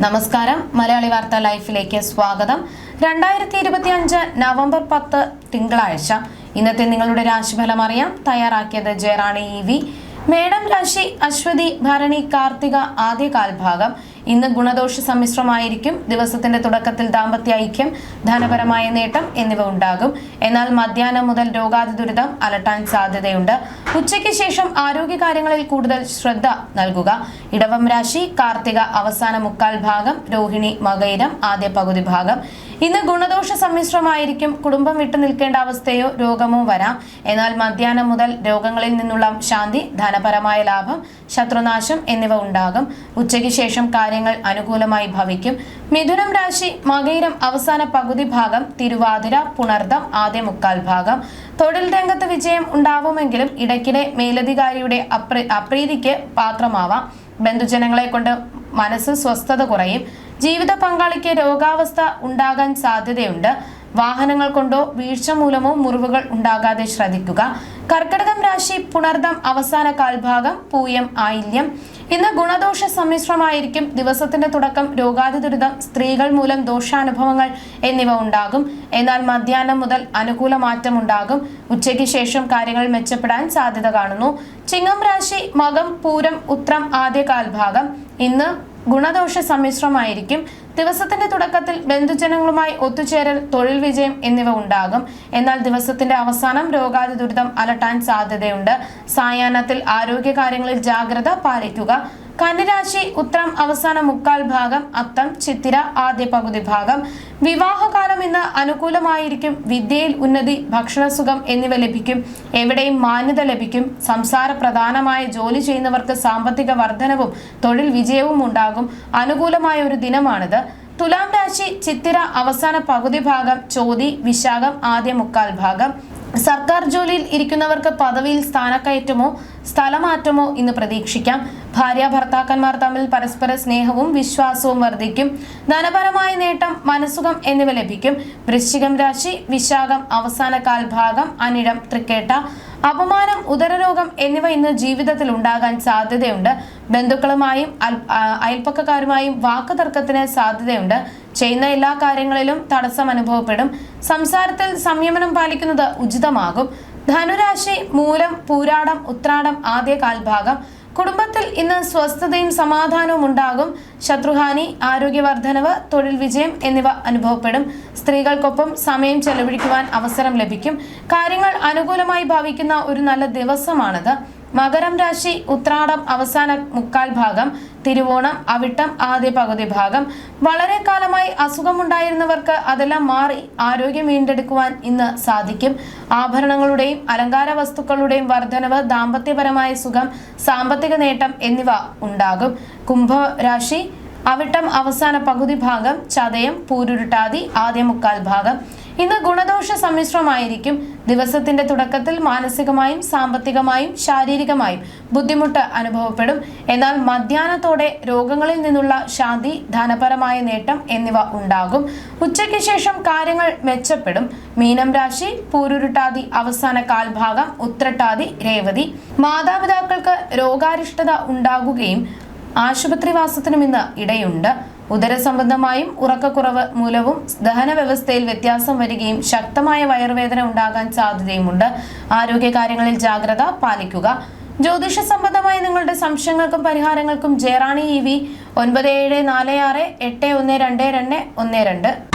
നമസ്കാരം. മലയാളി വാർത്ത ലൈഫിലേക്ക് സ്വാഗതം. രണ്ടായിരത്തി ഇരുപത്തി അഞ്ച് നവംബർ പത്ത് തിങ്കളാഴ്ച. ഇന്നത്തെ നിങ്ങളുടെ രാശിഫലം അറിയാം. തയ്യാറാക്കിയത് ജയറാണി ഇ വി. മേഡം രാശി അശ്വതി ഭരണി കാർത്തിക ആദ്യ കാൽഭാഗം ഇന്ന് ഗുണദോഷ സമ്മിശ്രമായിരിക്കും. ദിവസത്തിന്റെ തുടക്കത്തിൽ ദാമ്പത്യ ഐക്യം ധനപരമായ നേട്ടം എന്നിവ ഉണ്ടാകും. എന്നാൽ മധ്യാഹ്നം മുതൽ രോഗാതി ദുരിതം അലട്ടാൻ സാധ്യതയുണ്ട്. ഉച്ചയ്ക്ക് ശേഷം ആരോഗ്യകാര്യങ്ങളിൽ കൂടുതൽ ശ്രദ്ധ നൽകുക. ഇടവം രാശി കാർത്തിക അവസാന മുക്കാൽ ഭാഗം രോഹിണി മകയിരം ആദ്യ പകുതി ഭാഗം. ഇന്ന് ഗുണദോഷ സമ്മിശ്രമായിരിക്കും. കുടുംബം വിട്ടു നിൽക്കേണ്ട അവസ്ഥയോ രോഗമോ വരാം. എന്നാൽ മധ്യാഹ്നം മുതൽ രോഗങ്ങളിൽ നിന്നുള്ള ശാന്തി ധനപരമായ ലാഭം ശത്രുനാശം എന്നിവ ഉണ്ടാകും. ഉച്ചയ്ക്ക് ശേഷം കാര്യങ്ങൾ അനുകൂലമായി ഭവിക്കും. മിഥുനം രാശി മകയിരം അവസാന പകുതി ഭാഗം തിരുവാതിര പുണർദം ആദ്യ മുക്കാൽ ഭാഗം. തൊഴിൽ രംഗത്ത് വിജയം ഉണ്ടാവുമെങ്കിലും ഇടയ്ക്കിടെ മേലധികാരിയുടെ അപ്രീ അപ്രീതിക്ക് പാത്രമാവാം. ബന്ധുജനങ്ങളെ കൊണ്ട് മനസ്സ് സ്വസ്ഥത കുറയും. ജീവിത പങ്കാളിക്ക് രോഗാവസ്ഥ ഉണ്ടാകാൻ സാധ്യതയുണ്ട്. വാഹനങ്ങൾ കൊണ്ടോ വീഴ്ച മൂലമോ മുറിവുകൾ ഉണ്ടാകാതെ ശ്രദ്ധിക്കുക. കർക്കിടകം രാശി പുണർദം അവസാന കാൽഭാഗം പൂയം ആയില്യം. ഇന്ന് ഗുണദോഷ സമ്മിശ്രമായിരിക്കും. ദിവസത്തിന്റെ തുടക്കം രോഗാതി ദുരിതം സ്ത്രീകൾ മൂലം ദോഷാനുഭവങ്ങൾ എന്നിവ ഉണ്ടാകും. എന്നാൽ മധ്യാഹ്നം മുതൽ അനുകൂല മാറ്റം ഉണ്ടാകും. ഉച്ചയ്ക്ക് ശേഷം കാര്യങ്ങൾ മെച്ചപ്പെടാൻ സാധ്യത കാണുന്നു. ചിങ്ങം രാശി മകം പൂരം ഉത്രം ആദ്യ കാൽഭാഗം. ഇന്ന് ഗുണദോഷ സമ്മിശ്രമായിരിക്കും. ദിവസത്തിന്റെ തുടക്കത്തിൽ ബന്ധുജനങ്ങളുമായി ഒത്തുചേരൽ തൊഴിൽ വിജയം എന്നിവ ഉണ്ടാകും. എന്നാൽ ദിവസത്തിന്റെ അവസാനം രോഗാതി ദുരിതം അലട്ടാൻ സാധ്യതയുണ്ട്. സായാഹ്നത്തിൽ ആരോഗ്യകാര്യങ്ങളിൽ ജാഗ്രത പാലിക്കുക. കന്നിരാശി ഉത്രം അവസാന മുക്കാൽ ഭാഗം അത്തം ചിത്തിര ആദ്യ പകുതി ഭാഗം. വിവാഹകാലം ഇന്ന് അനുകൂലമായിരിക്കും. വിദ്യയിൽ ഉന്നതി ഭക്ഷണസുഖം എന്നിവ ലഭിക്കും. എവിടെയും മാന്യത ലഭിക്കും. സംസാര പ്രധാനമായ ജോലി ചെയ്യുന്നവർക്ക് സാമ്പത്തിക വർധനവും തൊഴിൽ വിജയവും ഉണ്ടാകും. അനുകൂലമായ ഒരു ദിനമാണിത്. തുലാം രാശി ചിത്തിര അവസാന പകുതി ഭാഗം ചോതി വിശാഖം ആദ്യ മുക്കാൽ ഭാഗം. സർക്കാർ ജോലിയിൽ ഇരിക്കുന്നവർക്ക് പദവിയിൽ സ്ഥാനക്കയറ്റമോ സ്ഥലമാറ്റമോ ഇന്ന് പ്രതീക്ഷിക്കാം. ഭാര്യ ഭർത്താക്കന്മാർ തമ്മിൽ പരസ്പര സ്നേഹവും വിശ്വാസവും വർദ്ധിക്കും. ധനപരമായ നേട്ടം മനസുഖം എന്നിവ ലഭിക്കും. വൃശ്ചികം രാശി വിശാഖം അവസാന കാൽഭാഗം അനിഴം തൃക്കേട്ട അപമാനം ഉദരരോഗം എന്നിവ ഇന്ന് ജീവിതത്തിൽ ഉണ്ടാകാൻ സാധ്യതയുണ്ട്. ബന്ധുക്കളുമായും അയൽപ്പക്കക്കാരുമായും വാക്കുതർക്കത്തിന് സാധ്യതയുണ്ട്. ചെയ്യുന്ന എല്ലാ കാര്യങ്ങളിലും തടസ്സം അനുഭവപ്പെടും. സംസാരത്തിൽ സംയമനം പാലിക്കുന്നത് ഉചിതമാകും. ധനുരാശി മൂലം പൂരാടം ഉത്രാടം ആദ്യ കാൽഭാഗം കുടുംബത്തിൽ ഇന്ന് സ്വസ്ഥതയും സമാധാനവും ഉണ്ടാകും. ശത്രുഹാനി ആരോഗ്യവർദ്ധനവ് തൊഴിൽ വിജയം എന്നിവ അനുഭവപ്പെടും. സ്ത്രീകൾക്കൊപ്പം സമയം ചെലവഴിക്കുവാൻ അവസരം ലഭിക്കും. കാര്യങ്ങൾ അനുകൂലമായി ഭാവിക്കുന്ന ഒരു നല്ല ദിവസമാണിത്. മകരം രാശി ഉത്രാടം അവസാന മുക്കാൽ ഭാഗം തിരുവോണം അവിട്ടം ആദ്യ പകുതി ഭാഗം. വളരെ കാലമായി അസുഖമുണ്ടായിരുന്നവർക്ക് അതെല്ലാം മാറി ആരോഗ്യം വീണ്ടെടുക്കുവാൻ ഇന്ന് സാധിക്കും. ആഭരണങ്ങളുടെയും അലങ്കാര വസ്തുക്കളുടെയും വർധനവ് ദാമ്പത്യപരമായ സുഖം സാമ്പത്തിക നേട്ടം എന്നിവ ഉണ്ടാകും. കുംഭരാശി അവിട്ടം അവസാന പകുതി ഭാഗം ചതയം പൂരുരുട്ടാതി ആദ്യ മുക്കാൽ ഭാഗം. ഇന്ന് ഗുണദോഷ സമ്മിശ്രമായിരിക്കും. ദിവസത്തിന്റെ തുടക്കത്തിൽ മാനസികമായും സാമ്പത്തികമായും ശാരീരികമായും ബുദ്ധിമുട്ട് അനുഭവപ്പെടും. എന്നാൽ മധ്യാഹ്നത്തോടെ രോഗങ്ങളിൽ നിന്നുള്ള ശാന്തി ധനപരമായ നേട്ടം എന്നിവ ഉണ്ടാകും. ഉച്ചയ്ക്ക് ശേഷം കാര്യങ്ങൾ മെച്ചപ്പെടും. മീനം രാശി പൂരുരുട്ടാതി അവസാന കാൽഭാഗം ഉത്രട്ടാതി രേവതി. മാതാപിതാക്കൾക്ക് രോഗാരിഷ്ടത ഉണ്ടാകുകയും ആശുപത്രിവാസത്തിനും ഇന്ന് ഇടയുണ്ട്. ഉദരസംബന്ധമായും ഉറക്കക്കുറവ് മൂലവും ദഹന വ്യവസ്ഥയിൽ വ്യത്യാസം വരികയും ശക്തമായ വയറുവേദന ഉണ്ടാകാൻ സാധ്യതയുമുണ്ട്. ആരോഗ്യകാര്യങ്ങളിൽ ജാഗ്രത പാലിക്കുക. ജ്യോതിഷ സംബന്ധമായ നിങ്ങളുടെ സംശയങ്ങൾക്കും പരിഹാരങ്ങൾക്കും ജയറാണി ഇ വി ഒൻപത് ഏഴ് നാല് ആറ് എട്ട് ഒന്ന് രണ്ട് രണ്ട് ഒന്ന് രണ്ട്.